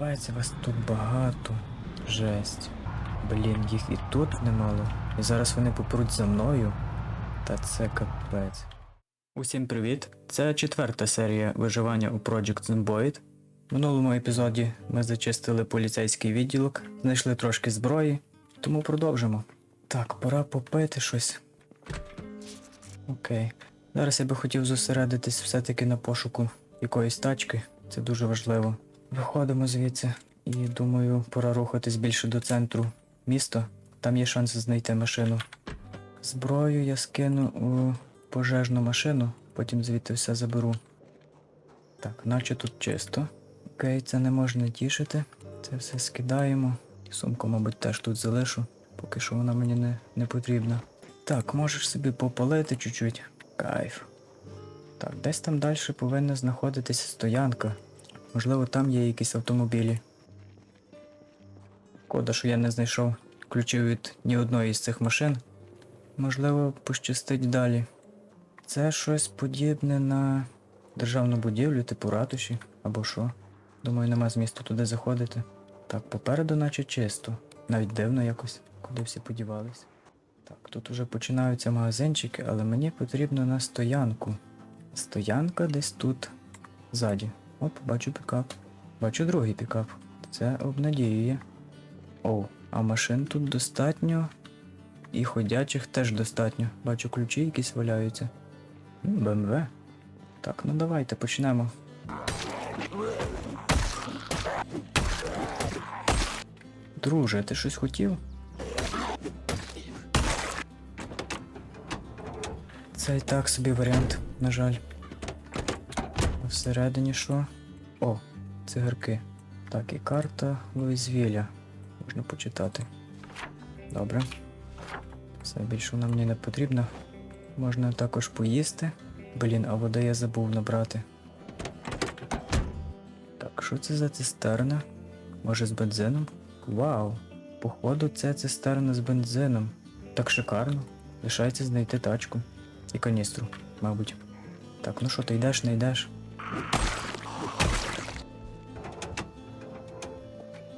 Капець, вас тут багато. Жесть. Блін, їх і тут немало. І зараз вони попруть за мною. Та це капець. Усім привіт! Це четверта серія виживання у Project Zomboid. В минулому епізоді ми зачистили поліцейський відділок, знайшли трошки зброї, тому продовжимо. Так, пора попити щось. Окей. Зараз я би хотів зосередитись все-таки на пошуку якоїсь тачки. Це дуже важливо. Виходимо звідси і думаю, пора рухатись більше до центру міста. Там є шанс знайти машину. Зброю я скину у пожежну машину, потім звідти все заберу. Так, наче тут чисто. Окей, це не можна тішити. Це все скидаємо. Сумку, мабуть, теж тут залишу, поки що вона мені не, не потрібна. Так, можеш собі попалити чуть-чуть. Кайф. Так, десь там далі повинна знаходитися стоянка. Можливо, там є якісь автомобілі. Кода, що я не знайшов ключів від ні одної з цих машин. Можливо, пощастить далі. Це щось подібне на державну будівлю, типу ратуші, або що. Думаю, нема змісту туди заходити. Так, попереду наче чисто. Навіть дивно якось, куди всі подівались. Так, тут уже починаються магазинчики, але мені потрібно на стоянку. Стоянка десь тут ззаді. Оп, бачу пікап. Бачу другий пікап. Це обнадіює. Оу, а машин тут достатньо. І ходячих теж достатньо. Бачу ключі якісь валяються. БМВ. Так, ну давайте почнемо. Друже, ти щось хотів? Це і так собі варіант, на жаль. Всередині що? О, цигарки. Так, і карта Луїзвіля. Можна почитати. Добре. Все більше вона мені не потрібна. Можна також поїсти. Блін, а води я забув набрати. Так, що це за цистерна? Може з бензином? Вау! Походу, це цистерна з бензином. Так шикарно. Лишається знайти тачку. І каністру, мабуть. Так, ну що, ти йдеш, не йдеш?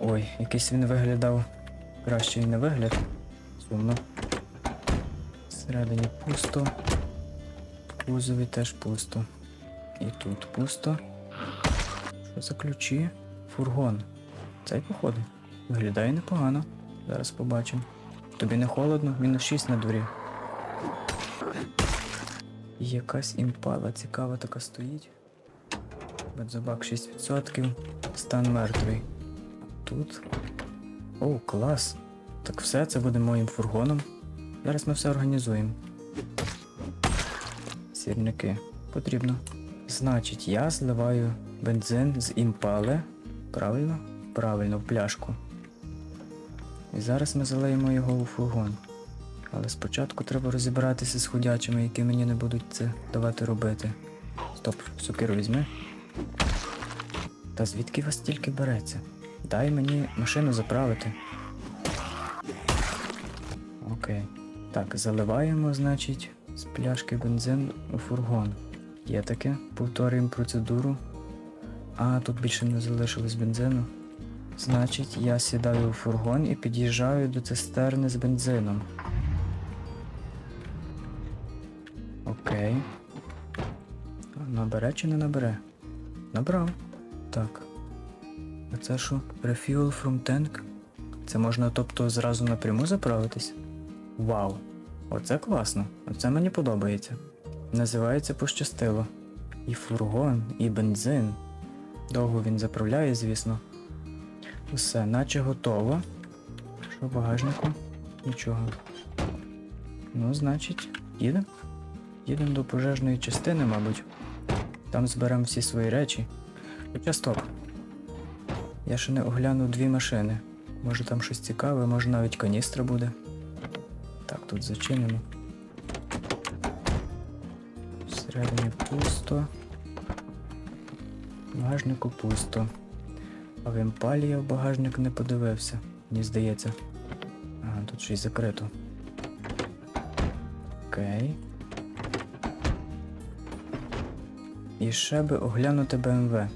Ой, якийсь він виглядав кращий на вигляд. Сумно. Всередині пусто. В кузові теж пусто. І тут пусто. Що за ключі? Фургон. Цей походу. Виглядає непогано. Зараз побачимо. Тобі не холодно, мінус 6 на дворі. Якась імпала цікава така стоїть. Бензобак 6%. Стан мертвий. Тут. О, клас. Так все, це буде моїм фургоном. Зараз ми все організуємо. Сірники. Потрібно. Значить, я зливаю бензин з імпали. Правильно? Правильно, в пляшку. І зараз ми залиємо його у фургон. Але спочатку треба розібратися з ходячими, які мені не будуть це давати робити. Стоп, сокиру візьми. Та звідки вас тільки береться? Дай мені машину заправити. Окей. Так, заливаємо, значить, з пляшки бензин у фургон. Є таке, повторюємо процедуру. А, тут більше не залишилось бензину. Значить, я сідаю у фургон і під'їжджаю до цистерни з бензином. Окей. Набере чи не набере? Набрав. Так. А це що? Refuel from tank? Це можна, тобто, зразу напряму заправитись? Вау! Оце класно. Оце мені подобається. Називається пощастило. І фургон, і бензин. Довго він заправляє, звісно. Усе, наче готово. Що в багажнику? Нічого. Ну, значить, їдемо. Їдемо до пожежної частини, мабуть. Там зберемо всі свої речі. Хоча стоп. Я ще не оглянув дві машини. Може там щось цікаве, може навіть каністра буде. Так, тут зачинено. Всередині пусто. В багажнику пусто. А в імпалі я в багажник не подивився, мені здається. Ага, тут щось закрито. Окей. І ще би оглянути БМВ.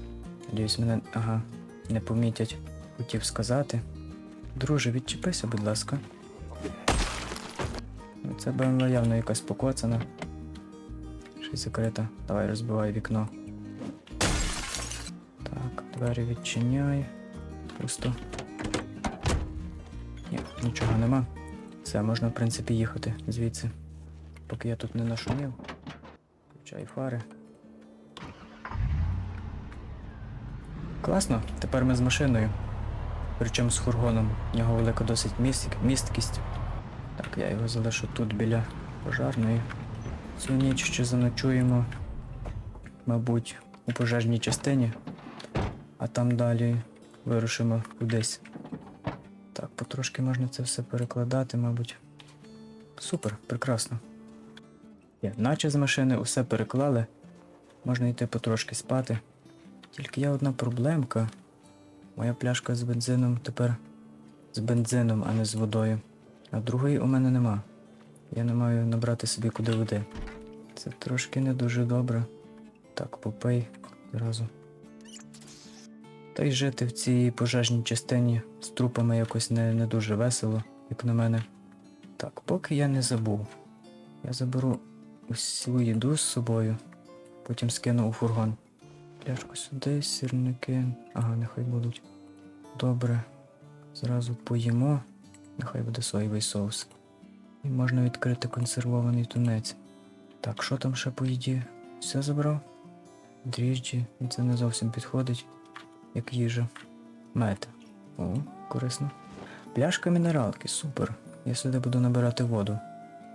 Надіюсь, мене. Ага. не помітять, хотів сказати. Друже, відчепися, будь ласка. Ну, Це БМВ явно якась покоцана. Щось закрита. Давай розбивай вікно. Так, двері відчиняй. Пусто. Ні, нічого нема. Все, можна, в принципі, їхати звідси. Поки я тут не нашумів. Включай фари. Класно, тепер ми з машиною. Причому з фургоном. У нього велика досить міст... місткість. Так, я його залишу тут біля пожарної. Цю ніч ще заночуємо, мабуть, у пожежній частині, а там далі вирушимо кудись. Так, потрошки можна це все перекладати, мабуть. Супер, прекрасно. Є, наче з машини усе переклали. Можна йти потрошки спати. Тільки є одна проблемка. Моя пляшка з бензином тепер з бензином, а не з водою. А другої у мене нема. Я не маю набрати собі куди води. Це трошки не дуже добре. Так, попий зразу. Та й жити в цій пожежній частині з трупами якось не, не дуже весело, як на мене. Так, поки я не забув. Я заберу усю їду з собою, потім скину у фургон. Пляшку сюди, сірники. Ага, нехай будуть. Добре. Зразу поїмо. Нехай буде соєвий соус. І можна відкрити консервований тунець. Так, що там ще по їді? Все забрав? Дріжджі, і це не зовсім підходить, як їжа. Мед. О, корисно. Пляшка мінералки, супер. Я сюди буду набирати воду.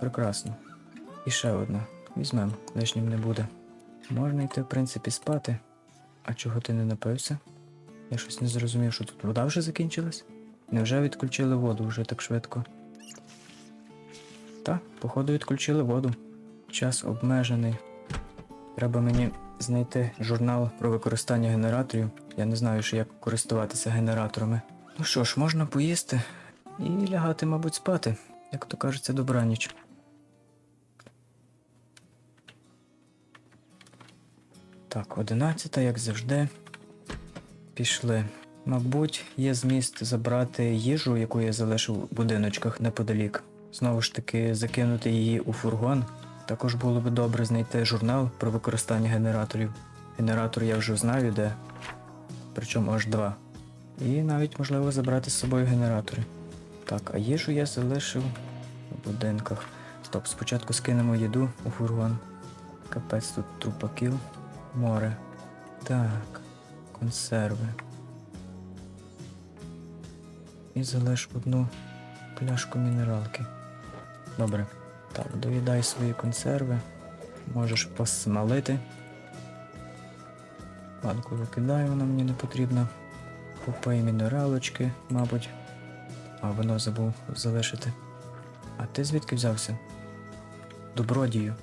Прекрасно. І ще одна. Візьмем, лишнім не буде. Можна йти, в принципі, спати. А чого ти не напився? Я щось не зрозумів, що тут вода вже закінчилась? Невже відключили воду вже так швидко? Та, походу, відключили воду. Час обмежений. Треба мені знайти журнал про використання генераторів. Я не знаю, ще як користуватися генераторами. Ну що ж, можна поїсти і лягати, мабуть, спати, як то кажеться, добраніч. Так, одинадцята, як завжди. Пішли. Мабуть, є зміст забрати їжу, яку я залишив у будиночках неподалік. Знову ж таки, закинути її у фургон. Також було би добре знайти журнал про використання генераторів. Генератор я вже знаю де, причому аж два. І навіть можливо забрати з собою генератори. Так, а їжу я залишив у будинках. Стоп, спочатку скинемо їду у фургон. Капець тут трупаків, море. Так, консерви. І залиш одну пляшку мінералки. Добре. Так, доїдай свої консерви. Можеш посмалити. Банку викидаю, вона мені не потрібна. Попий мінералочки, мабуть. А вино забув залишити. А ти звідки взявся? Добродію.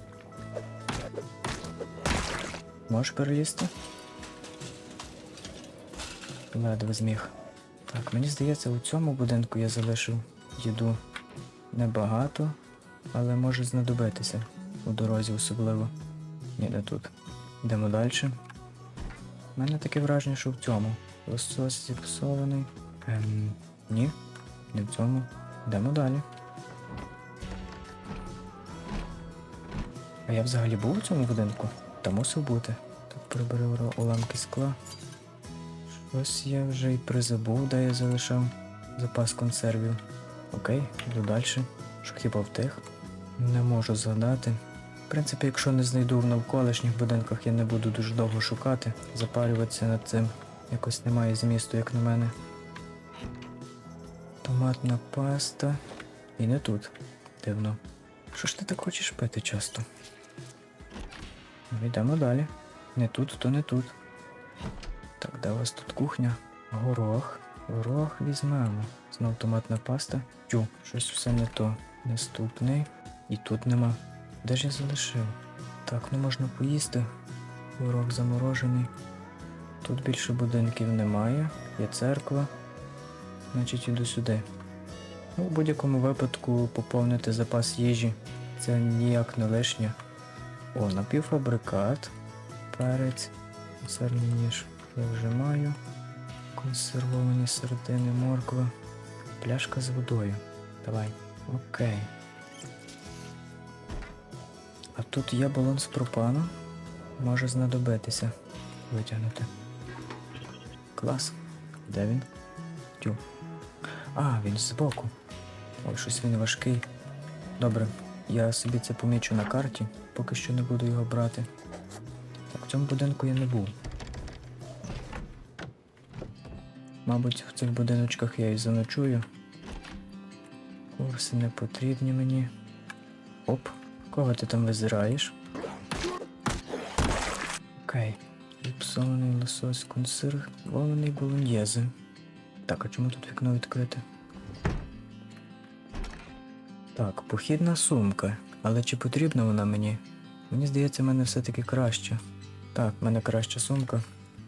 Можеш перелізти? Ледве зміг. Так, мені здається, у цьому будинку я залишив їду небагато, але може знадобитися у дорозі особливо. Ні, не тут. Йдемо далі. У мене таке враження, що в цьому. Лосось зіпсований. Ем, ні, не в цьому. Йдемо далі. А я взагалі був у цьому будинку? Та мусив бути. Так приберу уламки скла. Ось я вже й призабув, де я залишав запас консервів. Окей, йду далі. Що хіба втих? Не можу згадати. В принципі, якщо не знайду в навколишніх будинках, я не буду дуже довго шукати, запарюватися над цим. Якось немає змісту, як на мене. Томатна паста. І не тут. Дивно. Що ж ти так хочеш пити часто? Ну, Йдемо далі. Не тут, то не тут. Так, де у вас тут кухня? Горох. Горох візьмемо. Знов томатна паста. Тю, щось все не то. Наступний. І тут нема. Де ж я залишив? Так, не можна поїсти. Горох заморожений. Тут більше будинків немає. Є церква. Значить, іду сюди. Ну, у будь-якому випадку поповнити запас їжі. Це ніяк не лишнє. О, напівфабрикат. Перець. Консервний ніж. Я вже маю. Консервовані сардини, морква. Пляшка з водою. Давай. Окей. А тут є балон з пропану. Може знадобитися. Витягнути. Клас. Де він? Тю. А, він збоку. Ой, щось він важкий. Добре, я собі це помічу на карті, поки що не буду його брати. Так, в цьому будинку я не був. Мабуть, в цих будиночках я і заночую. Курси не потрібні мені. Оп, кого ти там визираєш? Окей. Ліпсований лосось, консервований болоньєзи. Так, а чому тут вікно відкрите? Так, похідна сумка. Але чи потрібна вона мені? Мені здається, в мене все-таки краще. Так, в мене краща сумка.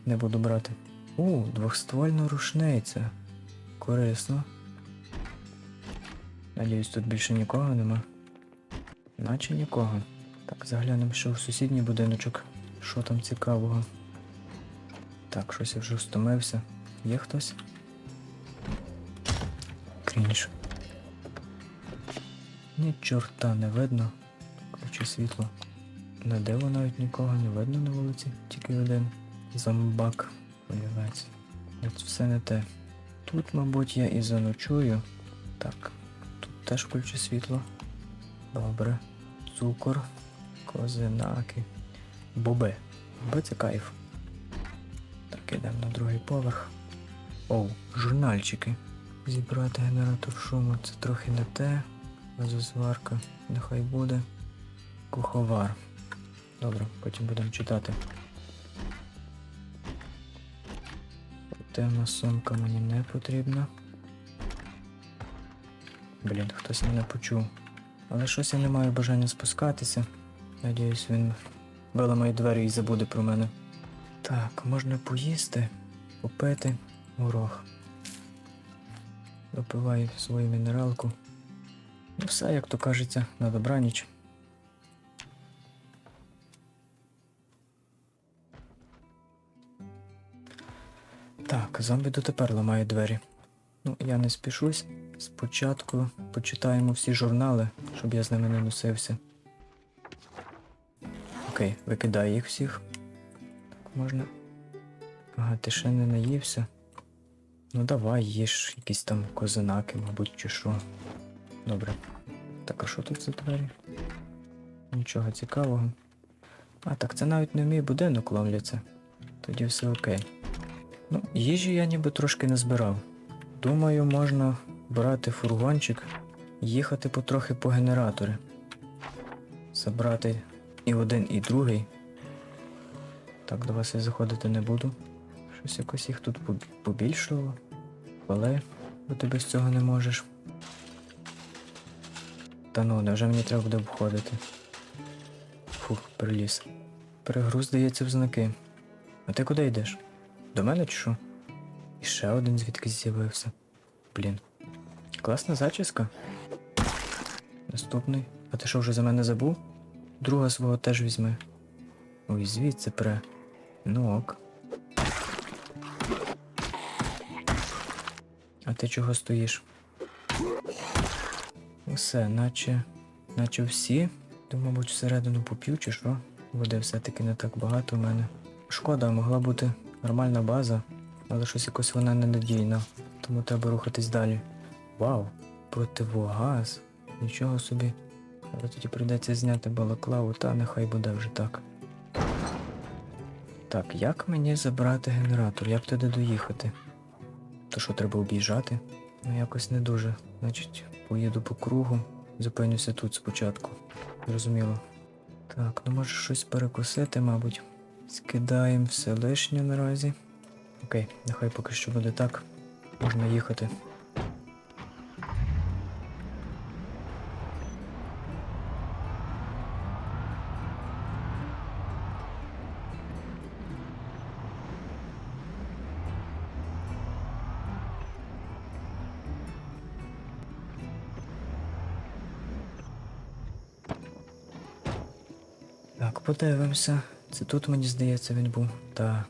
Не буду брати. У, двохствольна рушниця. Корисно. Надіюсь, тут більше нікого нема. Наче нікого. Так, заглянемо ще в сусідній будиночок. Що там цікавого? Так, щось я вже встомився. Є хтось? Крінж. Ні чорта не видно. Включи світло. На диво навіть нікого не видно на вулиці, тільки один. Зомбак. Олівець. Це все не те. Тут, мабуть, я і заночую. Так, тут теж включу світло. Добре. Цукор, козинаки. Боби. Боби це кайф. Так, ідемо на другий поверх. Оу, журнальчики. Зібрати генератор шуму це трохи не те. Газозварка, нехай буде. Куховар. Добре, потім будемо читати. Темна сумка мені не потрібна. Блін, хтось мене почув. Але щось я не маю бажання спускатися. Надіюсь, він виламає двері і забуде про мене. Так, можна поїсти, попити горох. Допиваю свою мінералку. Ну все, як то кажеться, на добраніч. Так, зомбі дотепер ламає двері. Ну, я не спішусь. Спочатку почитаємо всі журнали, щоб я з ними не носився. Окей, викидаю їх всіх. Так, можна. Ага, ти ще не наївся. Ну давай, їж якісь там козинаки, мабуть, чи що. Добре. Так, а що тут за двері? Нічого цікавого. А, так це навіть не в мій будинок ловляться. Тоді все окей. Ну, їжі я ніби трошки не збирав. Думаю, можна брати фургончик, їхати потрохи по генератори. Забрати і один, і другий. Так, до вас я заходити не буду. Щось якось їх тут побільшало. Але, бо ти без цього не можеш. Та ну, невже мені треба буде обходити? Фух, приліз. Перегруз здається в знаки. А ти куди йдеш? До мене чи що? І ще один звідкись з'явився. Блін. Класна зачіска. Наступний. А ти що вже за мене забув? Друга свого теж візьми. Ой, звідси пре. Ну ок. А ти чого стоїш? Усе, наче. наче всі. То, мабуть, всередину поп'ю чи що? Води все-таки не так багато в мене. Шкода, могла бути нормальна база, але щось якось вона ненадійна, тому треба рухатись далі. Вау, противогаз. Нічого собі. Але тоді прийдеться зняти балаклаву, та нехай буде вже так. Так, як мені забрати генератор? Як туди доїхати? То що треба об'їжджати? Ну якось не дуже. Значить, поїду по кругу, зупинюся тут спочатку. Зрозуміло. Так, ну може щось перекусити, мабуть. Скидаємо все лишнє наразі. Окей, нехай поки що буде так. Можна їхати. Подивимося. Це тут, мені здається, він був. Та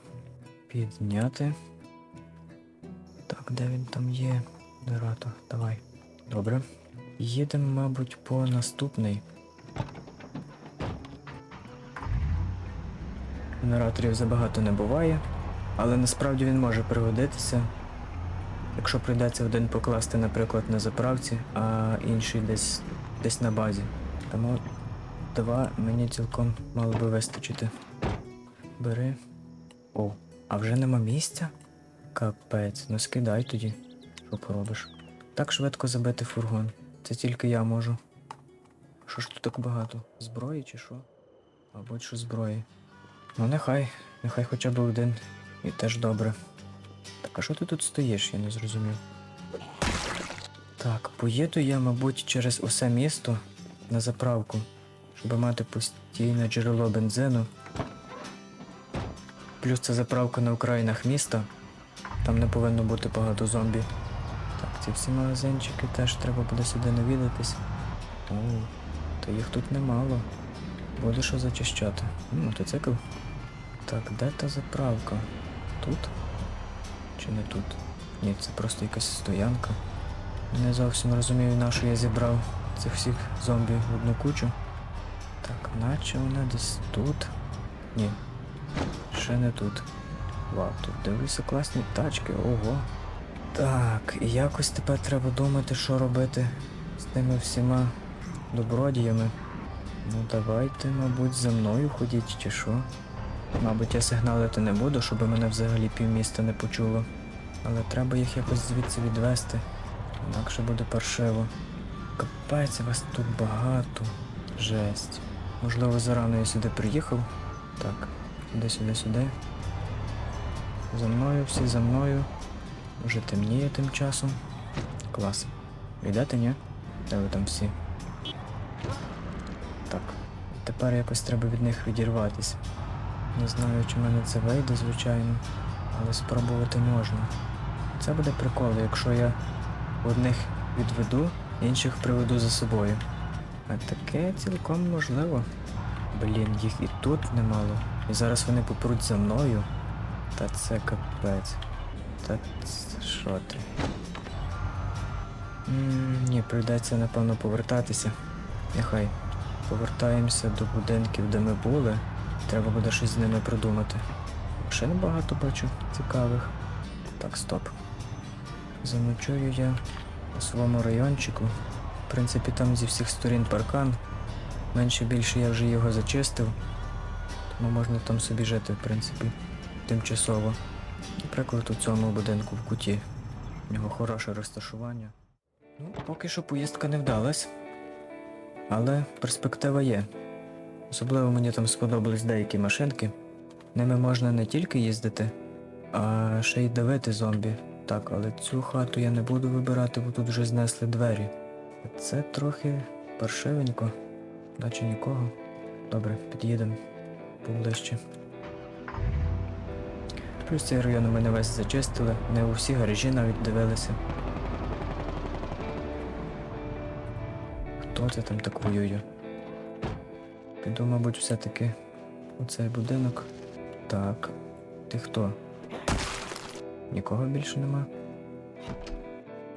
підняти. Так, де він там є? Генератор, давай. Добре. Їдемо, мабуть, по наступний. Генераторів забагато не буває, але насправді він може пригодитися. Якщо прийдеться один покласти, наприклад, на заправці, а інший десь, десь на базі. Тому два мені цілком мало би вистачити. Бери. О, а вже нема місця? Капець, ну скидай тоді. Що поробиш? Так швидко забити фургон. Це тільки я можу. Що ж тут так багато? Зброї чи що? Мабуть, що зброї. Ну нехай, нехай хоча б один. І теж добре. Так, а що ти тут стоїш, я не зрозумів. Так, поїду я, мабуть, через усе місто на заправку, щоб мати постійне джерело бензину. Плюс це заправка на окраїнах міста. Там не повинно бути багато зомбі. Так, ці всі магазинчики теж треба буде сюди навідатись. О, та їх тут немало. Буде що зачищати. М, Мотоцикл. Так, де та заправка? Тут? Чи не тут? Ні, це просто якась стоянка. Не зовсім розумію, на що я зібрав цих всіх зомбі в одну кучу. Так, наче вона десь тут. Ні. Ще не тут. Вау, тут дивлюся класні тачки, ого. Так, і якось тепер треба думати, що робити з тими всіма добродіями. Ну давайте, мабуть, за мною ходіть чи що. Мабуть, я сигналити не буду, щоб мене взагалі півміста не почуло. Але треба їх якось звідси відвести. Інакше буде паршиво. Капець, вас тут багато. Жесть. Можливо, зарано я сюди приїхав. Так, сюди, сюди, сюди. За мною, всі за мною. Вже темніє тим часом. Клас. Йдете, ні? Де ви там всі? Так. Тепер якось треба від них відірватися. Не знаю, чи в мене це вийде, звичайно, але спробувати можна. Це буде прикол, якщо я одних відведу, інших приведу за собою. А таке цілком можливо. Блін, їх і тут немало. І зараз вони попруть за мною. Та це капець. Та це що ти? ні, прийдеться напевно повертатися. Нехай. Повертаємося до будинків, де ми були. Треба буде щось з ними придумати. Ще небагато бачу цікавих. Так, стоп. Заночую я у своєму райончику. В принципі, там зі всіх сторін паркан. Менше більше я вже його зачистив. Тому можна там собі жити, в принципі, тимчасово. Наприклад, у цьому будинку в куті. У нього хороше розташування. Ну, поки що поїздка не вдалась. Але перспектива є. Особливо мені там сподобались деякі машинки. Ними можна не тільки їздити, а ще й давити зомбі. Так, але цю хату я не буду вибирати, бо тут вже знесли двері. Це трохи паршивенько, наче нікого. Добре, під'їдемо поближче. Плюс цей район у мене весь зачистили, не у всі гаражі навіть дивилися. Хто це там так воює? Піду, мабуть, все-таки у цей будинок. Так. Ти хто? Нікого більше нема.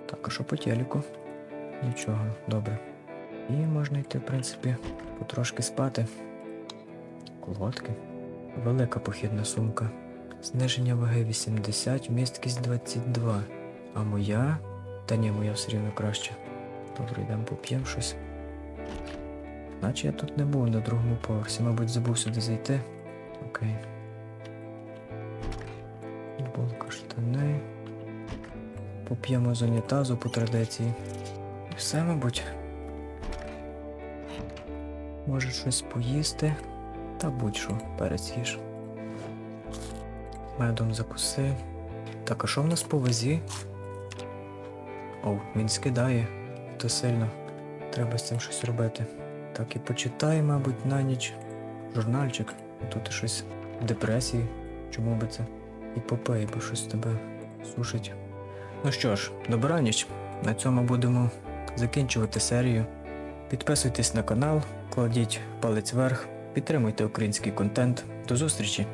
Так, а що по телеку? Нічого, добре. І можна йти, в принципі, потрошки спати. Колготки. Велика похідна сумка. Зниження ваги 80, місткість 22. А моя? Та ні, моя все рівно краще. Добре, йдемо поп'ємо щось. Наче я тут не був на другому поверсі, мабуть, забув сюди зайти. Окей. Футболка, штани. Поп'ємо з унітазу по традиції. І все, мабуть. Може щось поїсти. Та будь-що, перець їж. Медом закуси. Так, а що в нас по вазі? О, він скидає. То сильно. Треба з цим щось робити. Так і почитай, мабуть, на ніч. Журнальчик. Тут щось в депресії. Чому би це? І попий, бо щось тебе сушить. Ну що ж, добраніч. На цьому будемо закінчувати серію. Підписуйтесь на канал, кладіть палець вверх, підтримуйте український контент. До зустрічі!